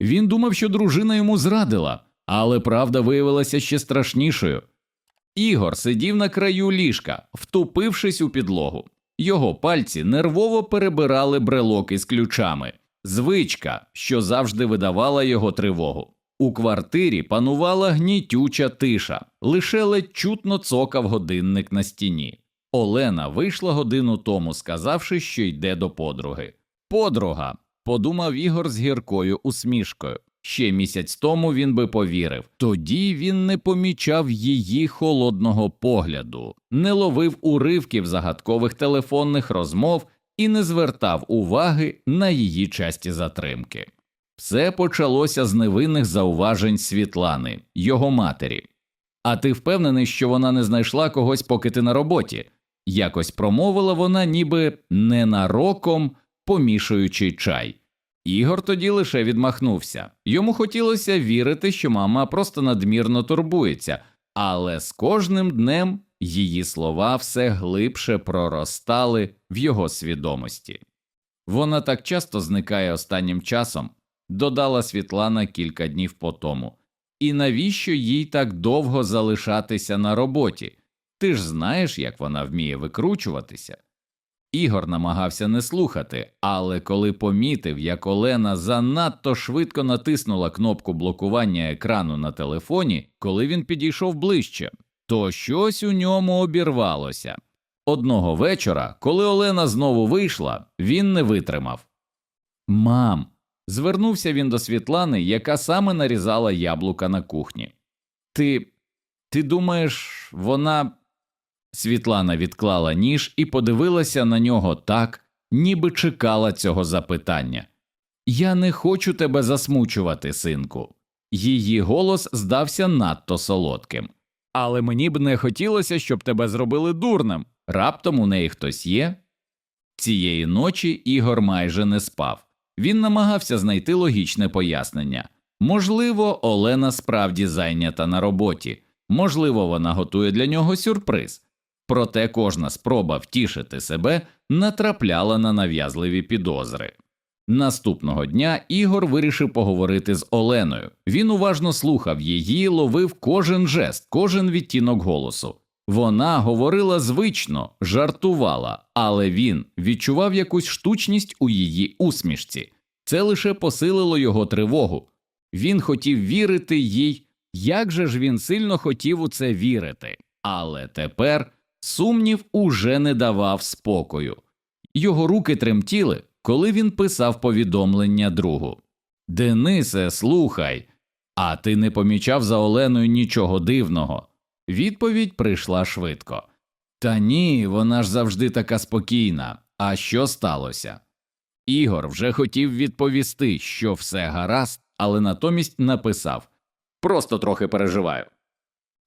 Він думав, що дружина йому зрадила, але правда виявилася ще страшнішою. Ігор сидів на краю ліжка, втупившись у підлогу. Його пальці нервово перебирали брелок із ключами, звичка, що завжди видавала його тривогу. У квартирі панувала гнітюча тиша, лише ледь чутно цокав годинник на стіні. Олена вийшла годину тому, сказавши, що йде до подруги. Подруга, подумав Ігор з гіркою усмішкою. Ще місяць тому він би повірив. Тоді він не помічав її холодного погляду, не ловив уривків загадкових телефонних розмов і не звертав уваги на її часті затримки. Все почалося з невинних зауважень Світлани, його матері. А ти впевнений, що вона не знайшла когось, поки ти на роботі? Якось промовила вона, ніби ненароком помішуючи чай. Ігор тоді лише відмахнувся. Йому хотілося вірити, що мама просто надмірно турбується, але з кожним днем її слова все глибше проростали в його свідомості. Вона так часто зникає останнім часом, додала Світлана кілька днів по тому. І навіщо їй так довго залишатися на роботі? Ти ж знаєш, як вона вміє викручуватися. Ігор намагався не слухати, але коли помітив, як Олена занадто швидко натиснула кнопку блокування екрану на телефоні, коли він підійшов ближче, то щось у ньому обірвалося. Одного вечора, коли Олена знову вийшла, він не витримав. Мам. Звернувся він до Світлани, яка саме нарізала яблука на кухні. Ти. ти думаєш, вона. Світлана відклала ніж і подивилася на нього так, ніби чекала цього запитання. Я не хочу тебе засмучувати, синку. Її голос здався надто солодким. Але мені б не хотілося, щоб тебе зробили дурним. Раптом у неї хтось є. Цієї ночі Ігор майже не спав. Він намагався знайти логічне пояснення. Можливо, Олена справді зайнята на роботі, можливо, вона готує для нього сюрприз. Проте кожна спроба втішити себе натрапляла на нав'язливі підозри. Наступного дня Ігор вирішив поговорити з Оленою. Він уважно слухав її, ловив кожен жест, кожен відтінок голосу. Вона говорила звично, жартувала, але він відчував якусь штучність у її усмішці. Це лише посилило його тривогу. Він хотів вірити їй, як же ж він сильно хотів у це вірити. Але тепер сумнів уже не давав спокою. Його руки тремтіли, коли він писав повідомлення другу. Денисе, слухай, а ти не помічав за Оленою нічого дивного. Відповідь прийшла швидко. Та ні, вона ж завжди така спокійна. А що сталося? Ігор вже хотів відповісти, що все гаразд, але натомість написав Просто трохи переживаю.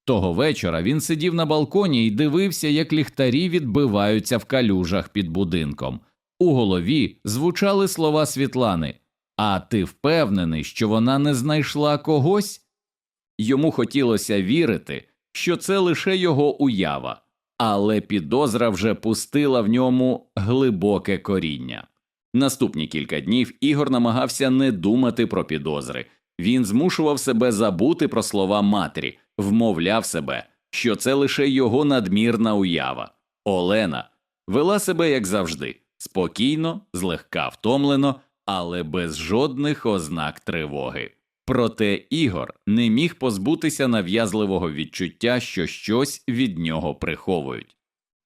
Того вечора він сидів на балконі і дивився, як ліхтарі відбиваються в калюжах під будинком. У голові звучали слова Світлани А ти впевнений, що вона не знайшла когось? Йому хотілося вірити, що це лише його уява, але підозра вже пустила в ньому глибоке коріння. Наступні кілька днів Ігор намагався не думати про підозри. Він змушував себе забути про слова матері, вмовляв себе, що це лише його надмірна уява. Олена вела себе як завжди, спокійно, злегка втомлено, але без жодних ознак тривоги. Проте Ігор не міг позбутися нав'язливого відчуття, що щось від нього приховують.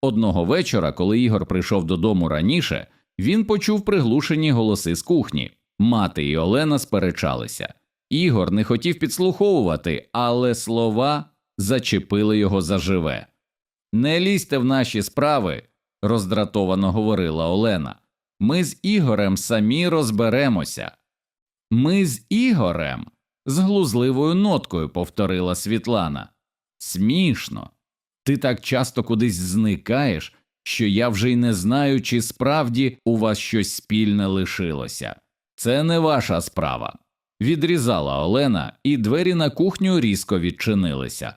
Одного вечора, коли Ігор прийшов додому раніше, він почув приглушені голоси з кухні. Мати і Олена сперечалися. Ігор не хотів підслуховувати, але слова зачепили його заживе. Не лізьте в наші справи, роздратовано говорила Олена. Ми з Ігорем самі розберемося. Ми з Ігорем. з глузливою ноткою повторила Світлана. Смішно. Ти так часто кудись зникаєш, що я вже й не знаю, чи справді у вас щось спільне лишилося. Це не ваша справа. Відрізала Олена, і двері на кухню різко відчинилися.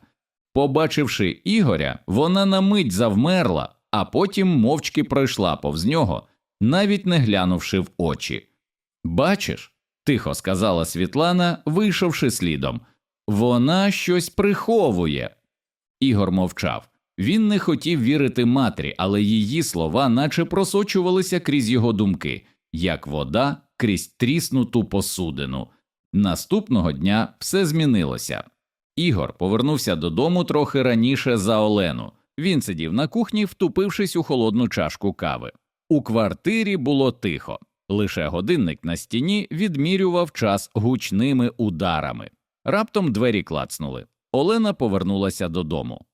Побачивши Ігоря, вона на мить завмерла, а потім мовчки пройшла повз нього, навіть не глянувши в очі. Бачиш, тихо сказала Світлана, вийшовши слідом. Вона щось приховує. Ігор мовчав. Він не хотів вірити матері, але її слова наче просочувалися крізь його думки, як вода крізь тріснуту посудину. Наступного дня все змінилося. Ігор повернувся додому трохи раніше за Олену. Він сидів на кухні, втупившись у холодну чашку кави. У квартирі було тихо. Лише годинник на стіні відмірював час гучними ударами. Раптом двері клацнули. Олена повернулася додому.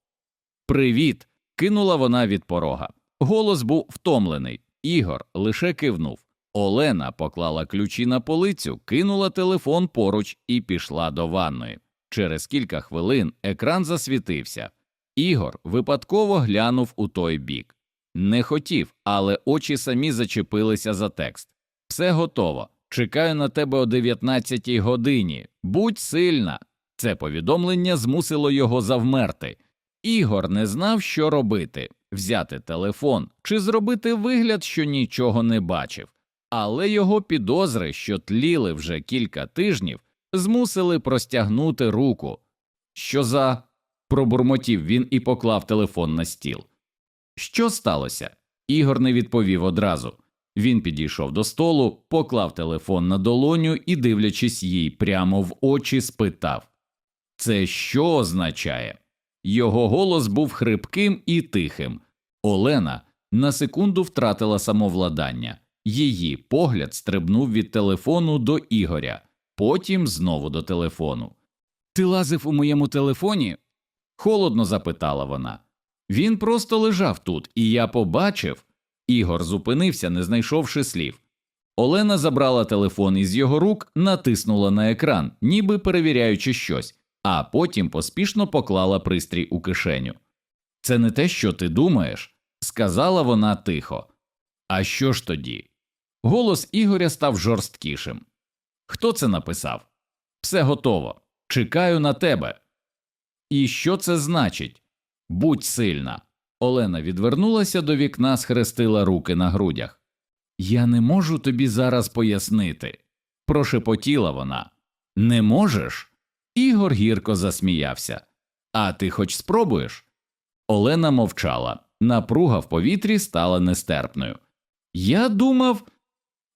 Привіт. кинула вона від порога. Голос був втомлений. Ігор лише кивнув. Олена поклала ключі на полицю, кинула телефон поруч і пішла до ванної. Через кілька хвилин екран засвітився. Ігор випадково глянув у той бік. Не хотів, але очі самі зачепилися за текст. Все готово. Чекаю на тебе о 19-й годині. Будь сильна. Це повідомлення змусило його завмерти. Ігор не знав, що робити взяти телефон чи зробити вигляд, що нічого не бачив, але його підозри, що тліли вже кілька тижнів, змусили простягнути руку. Що за. пробурмотів він і поклав телефон на стіл. Що сталося? Ігор не відповів одразу. Він підійшов до столу, поклав телефон на долоню і, дивлячись їй прямо в очі, спитав Це що означає? Його голос був хрипким і тихим. Олена на секунду втратила самовладання. Її погляд стрибнув від телефону до Ігоря, потім знову до телефону. Ти лазив у моєму телефоні? холодно запитала вона. Він просто лежав тут, і я побачив. Ігор зупинився, не знайшовши слів. Олена забрала телефон із його рук, натиснула на екран, ніби перевіряючи щось, а потім поспішно поклала пристрій у кишеню. Це не те, що ти думаєш, сказала вона тихо. А що ж тоді? Голос Ігоря став жорсткішим. Хто це написав? Все готово. Чекаю на тебе. І що це значить? Будь сильна. Олена відвернулася до вікна, схрестила руки на грудях. Я не можу тобі зараз пояснити, прошепотіла вона. Не можеш? Ігор гірко засміявся. А ти хоч спробуєш? Олена мовчала. Напруга в повітрі стала нестерпною. Я думав,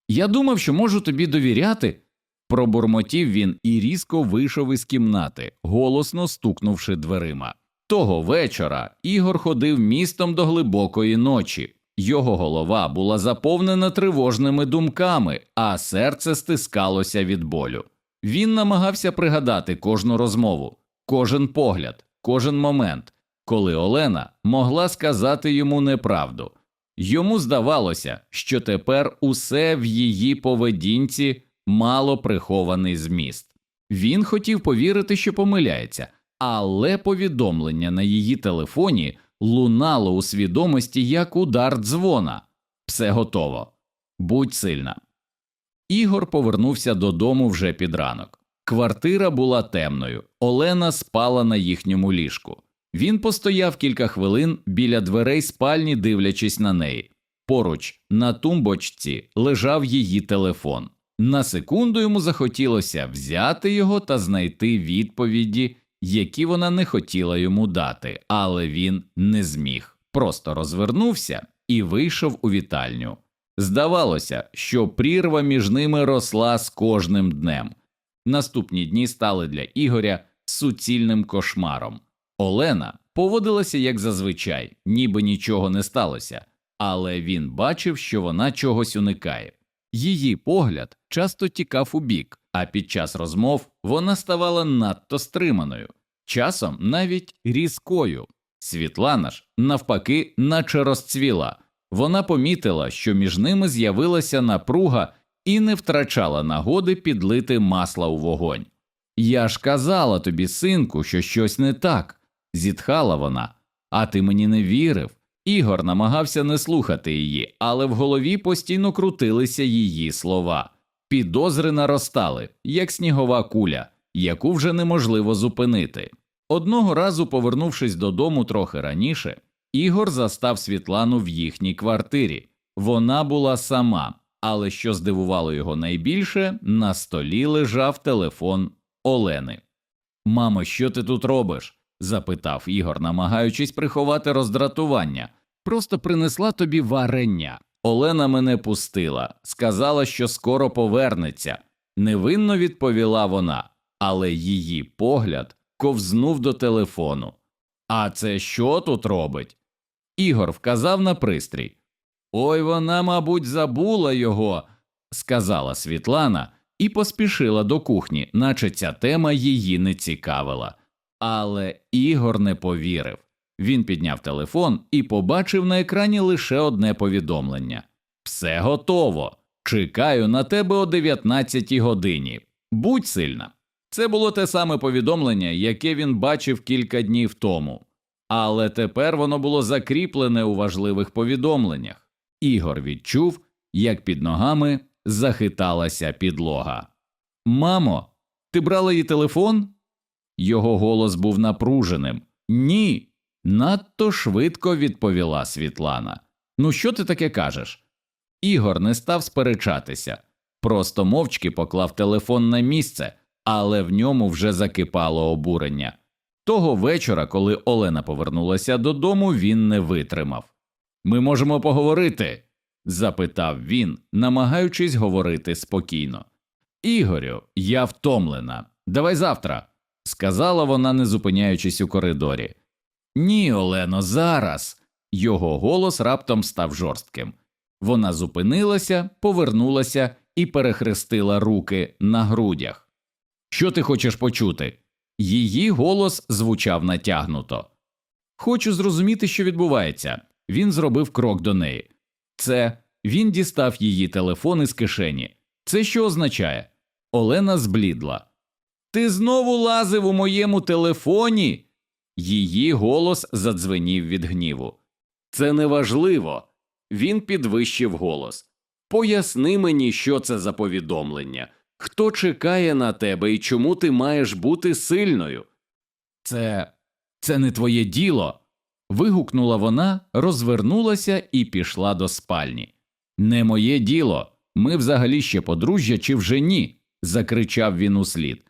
я думав, що можу тобі довіряти. Пробурмотів він і різко вийшов із кімнати, голосно стукнувши дверима. Того вечора Ігор ходив містом до глибокої ночі. Його голова була заповнена тривожними думками, а серце стискалося від болю. Він намагався пригадати кожну розмову, кожен погляд, кожен момент, коли Олена могла сказати йому неправду. Йому здавалося, що тепер усе в її поведінці мало прихований зміст. Він хотів повірити, що помиляється, але повідомлення на її телефоні лунало у свідомості як удар дзвона. Все готово. Будь сильна. Ігор повернувся додому вже під ранок. Квартира була темною. Олена спала на їхньому ліжку. Він постояв кілька хвилин біля дверей спальні, дивлячись на неї. Поруч на тумбочці лежав її телефон. На секунду йому захотілося взяти його та знайти відповіді, які вона не хотіла йому дати, але він не зміг. Просто розвернувся і вийшов у вітальню. Здавалося, що прірва між ними росла з кожним днем. Наступні дні стали для Ігоря суцільним кошмаром. Олена поводилася як зазвичай, ніби нічого не сталося, але він бачив, що вона чогось уникає. Її погляд часто тікав у бік, а під час розмов вона ставала надто стриманою, часом навіть різкою. Світлана ж, навпаки, наче розцвіла. Вона помітила, що між ними з'явилася напруга і не втрачала нагоди підлити масла у вогонь. Я ж казала тобі, синку, що щось не так, зітхала вона, а ти мені не вірив. Ігор намагався не слухати її, але в голові постійно крутилися її слова. Підозри наростали, як снігова куля, яку вже неможливо зупинити. Одного разу, повернувшись додому трохи раніше, Ігор застав Світлану в їхній квартирі. Вона була сама, Але що здивувало його найбільше, на столі лежав телефон Олени. Мамо, що ти тут робиш? Запитав Ігор, намагаючись приховати роздратування. Просто принесла тобі варення. Олена мене пустила, сказала, що скоро повернеться. Невинно відповіла вона, але її погляд ковзнув до телефону. А це що тут робить? Ігор вказав на пристрій. Ой, вона, мабуть, забула його, сказала Світлана і поспішила до кухні, наче ця тема її не цікавила. Але Ігор не повірив. Він підняв телефон і побачив на екрані лише одне повідомлення: Все готово. Чекаю на тебе о 19 годині. Будь сильна. Це було те саме повідомлення, яке він бачив кілька днів тому, але тепер воно було закріплене у важливих повідомленнях. Ігор відчув, як під ногами захиталася підлога. Мамо, ти брала її телефон? Його голос був напруженим. Ні. Надто швидко відповіла Світлана. Ну, що ти таке кажеш? Ігор не став сперечатися, просто мовчки поклав телефон на місце, але в ньому вже закипало обурення. Того вечора, коли Олена повернулася додому, він не витримав. Ми можемо поговорити? запитав він, намагаючись говорити спокійно. Ігорю, я втомлена. Давай завтра, сказала вона, не зупиняючись у коридорі. Ні, Олено, зараз. Його голос раптом став жорстким. Вона зупинилася, повернулася і перехрестила руки на грудях. Що ти хочеш почути? Її голос звучав натягнуто. Хочу зрозуміти, що відбувається. Він зробив крок до неї. Це він дістав її телефон із кишені. Це що означає? Олена зблідла. Ти знову лазив у моєму телефоні? Її голос задзвенів від гніву. Це неважливо. Він підвищив голос. Поясни мені, що це за повідомлення. Хто чекає на тебе і чому ти маєш бути сильною? Це це не твоє діло. вигукнула вона, розвернулася і пішла до спальні. Не моє діло. Ми взагалі ще подружжя чи вже ні? закричав він услід.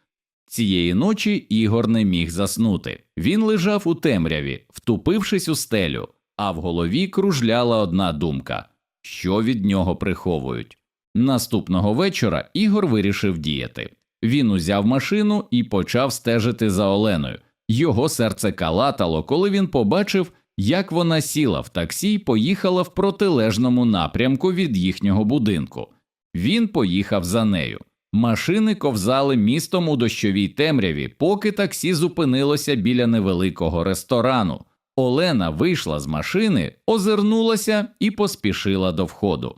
Цієї ночі Ігор не міг заснути. Він лежав у темряві, втупившись у стелю, а в голові кружляла одна думка що від нього приховують. Наступного вечора Ігор вирішив діяти. Він узяв машину і почав стежити за Оленою. Його серце калатало, коли він побачив, як вона сіла в таксі й поїхала в протилежному напрямку від їхнього будинку. Він поїхав за нею. Машини ковзали містом у дощовій темряві, поки таксі зупинилося біля невеликого ресторану. Олена вийшла з машини, озирнулася і поспішила до входу.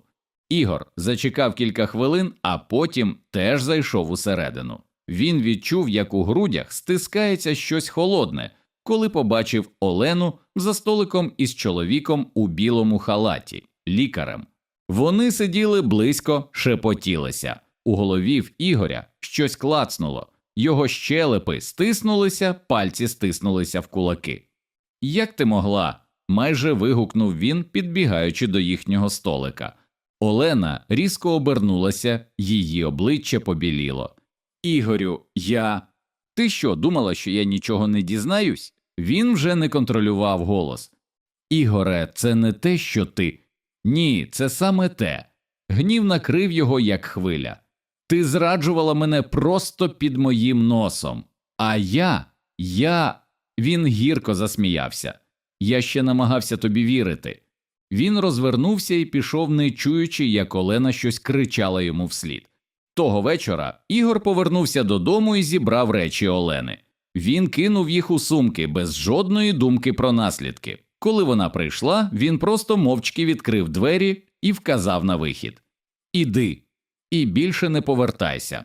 Ігор зачекав кілька хвилин, а потім теж зайшов усередину. Він відчув, як у грудях стискається щось холодне, коли побачив Олену за столиком із чоловіком у білому халаті, лікарем. Вони сиділи близько, шепотілися. У голові в Ігоря щось клацнуло, його щелепи стиснулися, пальці стиснулися в кулаки. Як ти могла? майже вигукнув він, підбігаючи до їхнього столика. Олена різко обернулася, її обличчя побіліло. Ігорю, я. Ти що, думала, що я нічого не дізнаюсь? Він вже не контролював голос. Ігоре, це не те, що ти. Ні, це саме те. Гнів накрив його, як хвиля. Ти зраджувала мене просто під моїм носом. А я, я. Він гірко засміявся. Я ще намагався тобі вірити. Він розвернувся і пішов, не чуючи, як Олена щось кричала йому вслід. Того вечора Ігор повернувся додому і зібрав речі Олени. Він кинув їх у сумки без жодної думки про наслідки. Коли вона прийшла, він просто мовчки відкрив двері і вказав на вихід Іди, і більше не повертайся.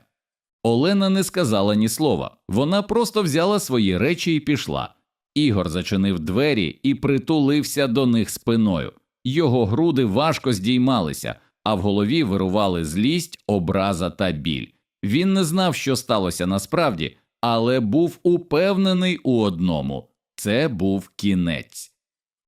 Олена не сказала ні слова, вона просто взяла свої речі і пішла. Ігор зачинив двері і притулився до них спиною. Його груди важко здіймалися, а в голові вирували злість, образа та біль. Він не знав, що сталося насправді, але був упевнений у одному це був кінець.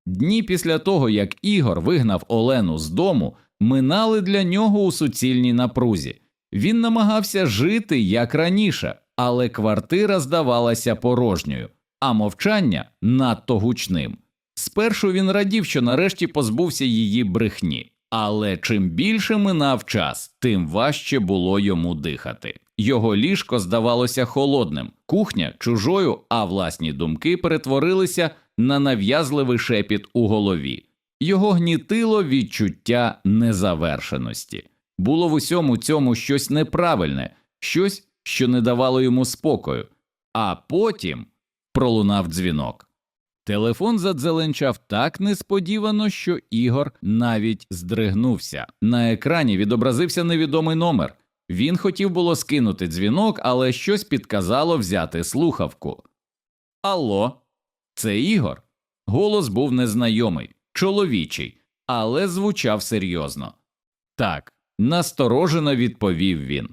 Дні після того, як Ігор вигнав Олену з дому, минали для нього у суцільній напрузі. Він намагався жити як раніше, але квартира здавалася порожньою, а мовчання надто гучним. Спершу він радів, що нарешті позбувся її брехні, але чим більше минав час, тим важче було йому дихати. Його ліжко здавалося холодним, кухня чужою, а власні думки перетворилися на нав'язливий шепіт у голові. Його гнітило відчуття незавершеності. Було в усьому цьому щось неправильне, щось, що не давало йому спокою. А потім пролунав дзвінок. Телефон задзеленчав так несподівано, що Ігор навіть здригнувся. На екрані відобразився невідомий номер. Він хотів було скинути дзвінок, але щось підказало взяти слухавку. Алло, це Ігор. Голос був незнайомий, чоловічий, але звучав серйозно. Так, насторожено відповів він.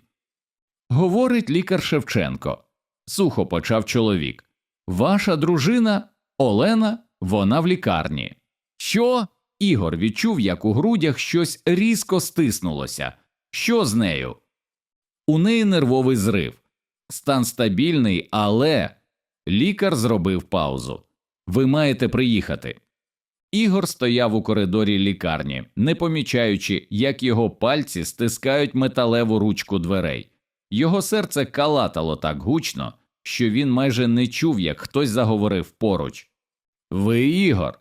Говорить лікар Шевченко. Сухо почав чоловік. Ваша дружина Олена, вона в лікарні. Що? Ігор відчув, як у грудях щось різко стиснулося. Що з нею? У неї нервовий зрив. Стан стабільний, але лікар зробив паузу. Ви маєте приїхати. Ігор стояв у коридорі лікарні, не помічаючи, як його пальці стискають металеву ручку дверей. Його серце калатало так гучно, що він майже не чув, як хтось заговорив поруч. Ви Ігор.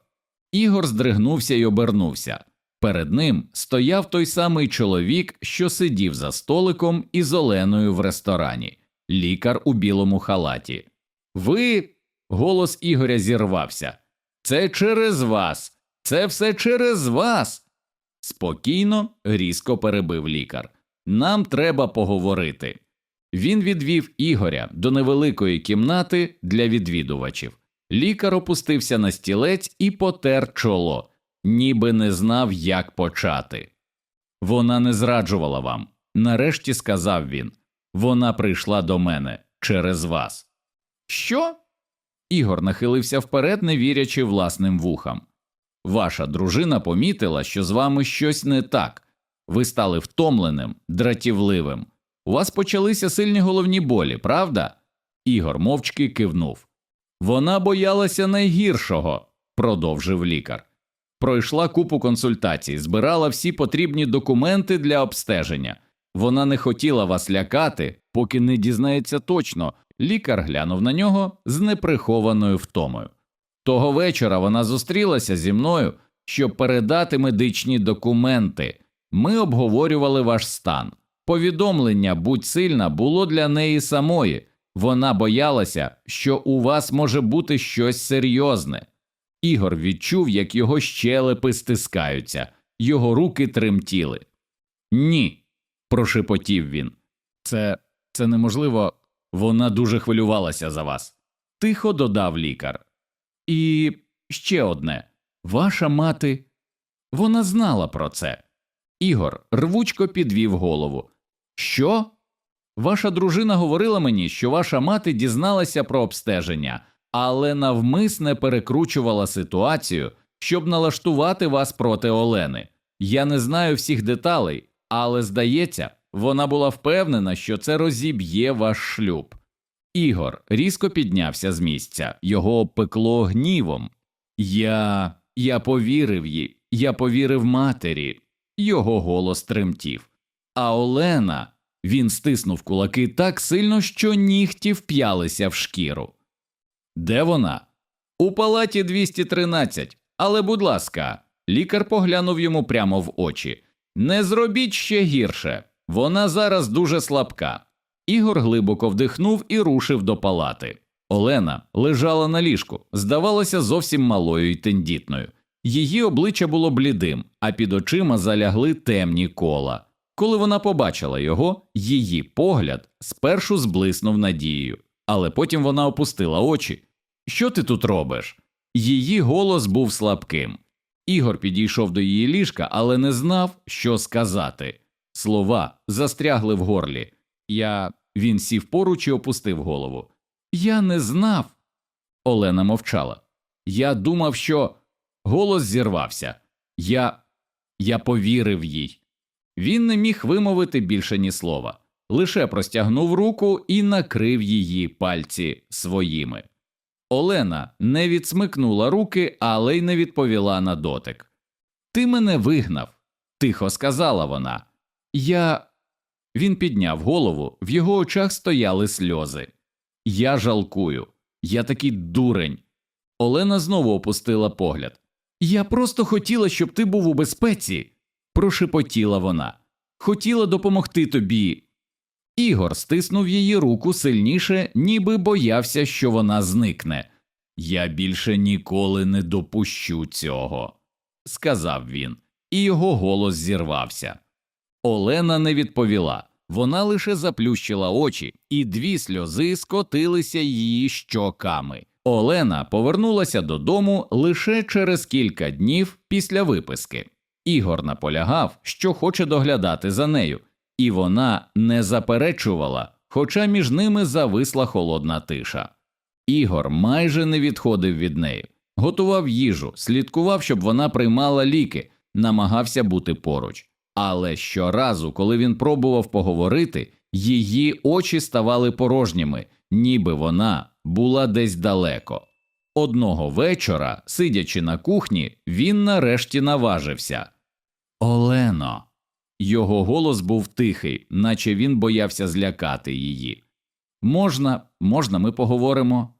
Ігор здригнувся й обернувся. Перед ним стояв той самий чоловік, що сидів за столиком із Оленою в ресторані, лікар у білому халаті. Ви. Голос Ігоря зірвався. Це через вас. Це все через вас. Спокійно, різко перебив лікар. Нам треба поговорити. Він відвів Ігоря до невеликої кімнати для відвідувачів. Лікар опустився на стілець і потер чоло, ніби не знав, як почати. Вона не зраджувала вам, нарешті сказав він. Вона прийшла до мене через вас. Що? Ігор нахилився вперед, не вірячи власним вухам. Ваша дружина помітила, що з вами щось не так. Ви стали втомленим, дратівливим. У вас почалися сильні головні болі, правда? Ігор мовчки кивнув. Вона боялася найгіршого, продовжив лікар. Пройшла купу консультацій, збирала всі потрібні документи для обстеження. Вона не хотіла вас лякати, поки не дізнається точно. Лікар глянув на нього з неприхованою втомою. Того вечора вона зустрілася зі мною, щоб передати медичні документи. Ми обговорювали ваш стан. Повідомлення будь сильна було для неї самої. Вона боялася, що у вас може бути щось серйозне. Ігор відчув, як його щелепи стискаються, його руки тремтіли. Ні, прошепотів він. Це це неможливо. Вона дуже хвилювалася за вас. Тихо додав лікар. І ще одне ваша мати. Вона знала про це. Ігор рвучко підвів голову. Що? Ваша дружина говорила мені, що ваша мати дізналася про обстеження, але навмисне перекручувала ситуацію, щоб налаштувати вас проти Олени. Я не знаю всіх деталей, але здається, вона була впевнена, що це розіб'є ваш шлюб. Ігор різко піднявся з місця, його обпекло гнівом. Я. я повірив їй, я повірив матері. Його голос тремтів. А Олена. Він стиснув кулаки так сильно, що нігті вп'ялися в шкіру. Де вона? У палаті 213. Але, будь ласка, лікар поглянув йому прямо в очі. Не зробіть ще гірше. Вона зараз дуже слабка. Ігор глибоко вдихнув і рушив до палати. Олена лежала на ліжку, здавалося зовсім малою й тендітною. Її обличчя було блідим, а під очима залягли темні кола. Коли вона побачила його, її погляд спершу зблиснув надією, але потім вона опустила очі. Що ти тут робиш? Її голос був слабким. Ігор підійшов до її ліжка, але не знав, що сказати. Слова застрягли в горлі. Я. Він сів поруч і опустив голову. Я не знав. Олена мовчала. Я думав, що голос зірвався. Я. Я повірив їй. Він не міг вимовити більше ні слова, лише простягнув руку і накрив її пальці своїми. Олена не відсмикнула руки, але й не відповіла на дотик. Ти мене вигнав, тихо сказала вона. Я. Він підняв голову, в його очах стояли сльози. Я жалкую, я такий дурень. Олена знову опустила погляд. Я просто хотіла, щоб ти був у безпеці, прошепотіла вона. Хотіла допомогти тобі. Ігор стиснув її руку сильніше, ніби боявся, що вона зникне. Я більше ніколи не допущу цього, сказав він, і його голос зірвався. Олена не відповіла. Вона лише заплющила очі, і дві сльози скотилися її щоками. Олена повернулася додому лише через кілька днів після виписки. Ігор наполягав, що хоче доглядати за нею, і вона не заперечувала, хоча між ними зависла холодна тиша. Ігор майже не відходив від неї, готував їжу, слідкував, щоб вона приймала ліки, намагався бути поруч. Але щоразу, коли він пробував поговорити, її очі ставали порожніми, ніби вона була десь далеко. Одного вечора, сидячи на кухні, він нарешті наважився. Олено. Його голос був тихий, наче він боявся злякати її. Можна, можна, ми поговоримо.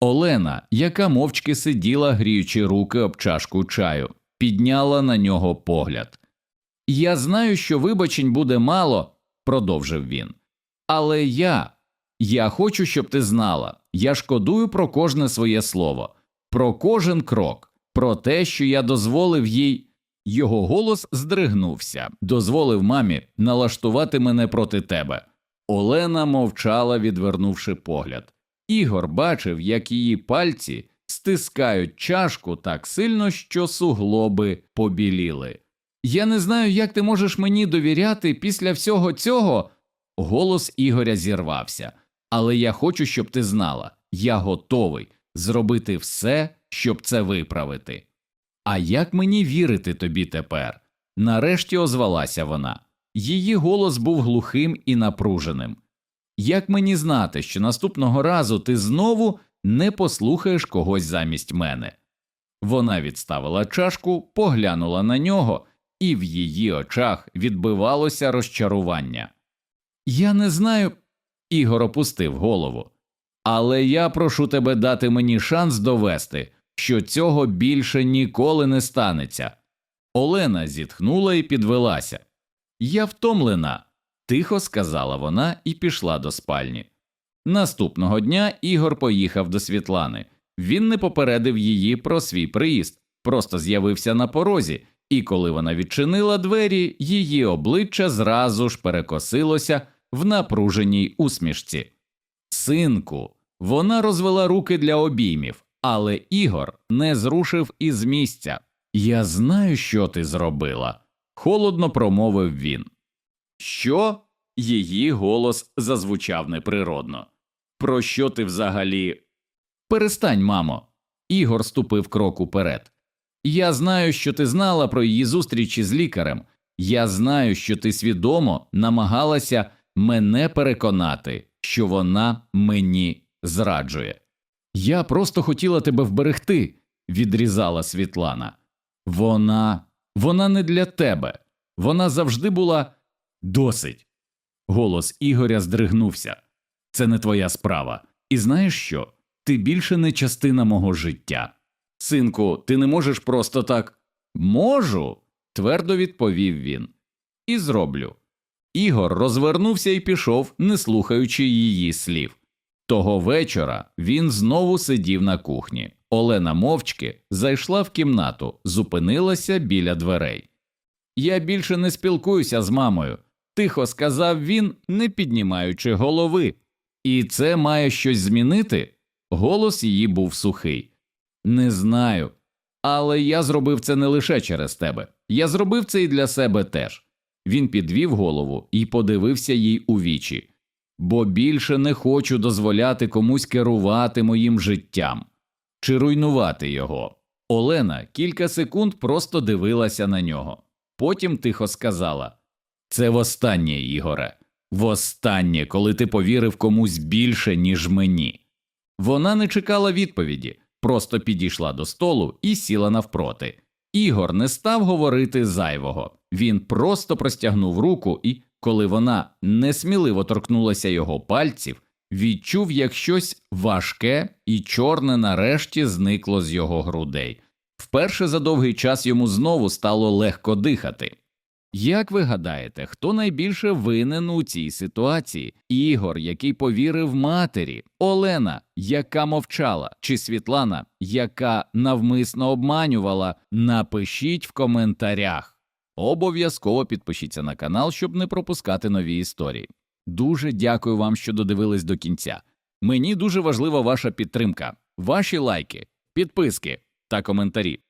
Олена, яка мовчки сиділа, гріючи руки об чашку чаю, підняла на нього погляд. Я знаю, що вибачень буде мало, продовжив він. Але я, я хочу, щоб ти знала, я шкодую про кожне своє слово, про кожен крок, про те, що я дозволив їй. Його голос здригнувся, дозволив мамі налаштувати мене проти тебе. Олена мовчала, відвернувши погляд. Ігор бачив, як її пальці стискають чашку так сильно, що суглоби побіліли. Я не знаю, як ти можеш мені довіряти після всього цього. Голос Ігоря зірвався, але я хочу, щоб ти знала, я готовий зробити все, щоб це виправити. А як мені вірити тобі тепер? Нарешті озвалася вона. Її голос був глухим і напруженим. Як мені знати, що наступного разу ти знову не послухаєш когось замість мене? Вона відставила чашку, поглянула на нього, і в її очах відбивалося розчарування. Я не знаю. Ігор опустив голову. Але я прошу тебе дати мені шанс довести, що цього більше ніколи не станеться. Олена зітхнула і підвелася. Я втомлена, тихо сказала вона і пішла до спальні. Наступного дня Ігор поїхав до Світлани. Він не попередив її про свій приїзд, просто з'явився на порозі, і коли вона відчинила двері, її обличчя зразу ж перекосилося в напруженій усмішці. Синку, вона розвела руки для обіймів, але Ігор не зрушив із місця. Я знаю, що ти зробила, холодно промовив він. Що? Її голос зазвучав неприродно. Про що ти взагалі? Перестань, мамо. Ігор ступив крок уперед. Я знаю, що ти знала про її зустрічі з лікарем. Я знаю, що ти свідомо намагалася мене переконати, що вона мені зраджує. Я просто хотіла тебе вберегти, відрізала Світлана. Вона, вона не для тебе. Вона завжди була досить. Голос Ігоря здригнувся. Це не твоя справа. І знаєш що? Ти більше не частина мого життя. Синку, ти не можеш просто так. Можу, твердо відповів він. І зроблю. Ігор розвернувся і пішов, не слухаючи її слів. Того вечора він знову сидів на кухні. Олена мовчки зайшла в кімнату, зупинилася біля дверей. Я більше не спілкуюся з мамою, тихо сказав він, не піднімаючи голови. І це має щось змінити? Голос її був сухий. Не знаю. Але я зробив це не лише через тебе. Я зробив це і для себе теж. Він підвів голову і подивився їй у вічі, бо більше не хочу дозволяти комусь керувати моїм життям чи руйнувати його. Олена кілька секунд просто дивилася на нього. потім тихо сказала Це востаннє, Ігоре, востаннє, коли ти повірив комусь більше, ніж мені. Вона не чекала відповіді, просто підійшла до столу і сіла навпроти. Ігор не став говорити зайвого. Він просто простягнув руку і, коли вона несміливо торкнулася його пальців, відчув, як щось важке і чорне нарешті зникло з його грудей. Вперше за довгий час йому знову стало легко дихати. Як ви гадаєте, хто найбільше винен у цій ситуації? Ігор, який повірив матері, Олена, яка мовчала, чи Світлана, яка навмисно обманювала? Напишіть в коментарях. Обов'язково підпишіться на канал, щоб не пропускати нові історії. Дуже дякую вам, що додивились до кінця. Мені дуже важлива ваша підтримка, ваші лайки, підписки та коментарі.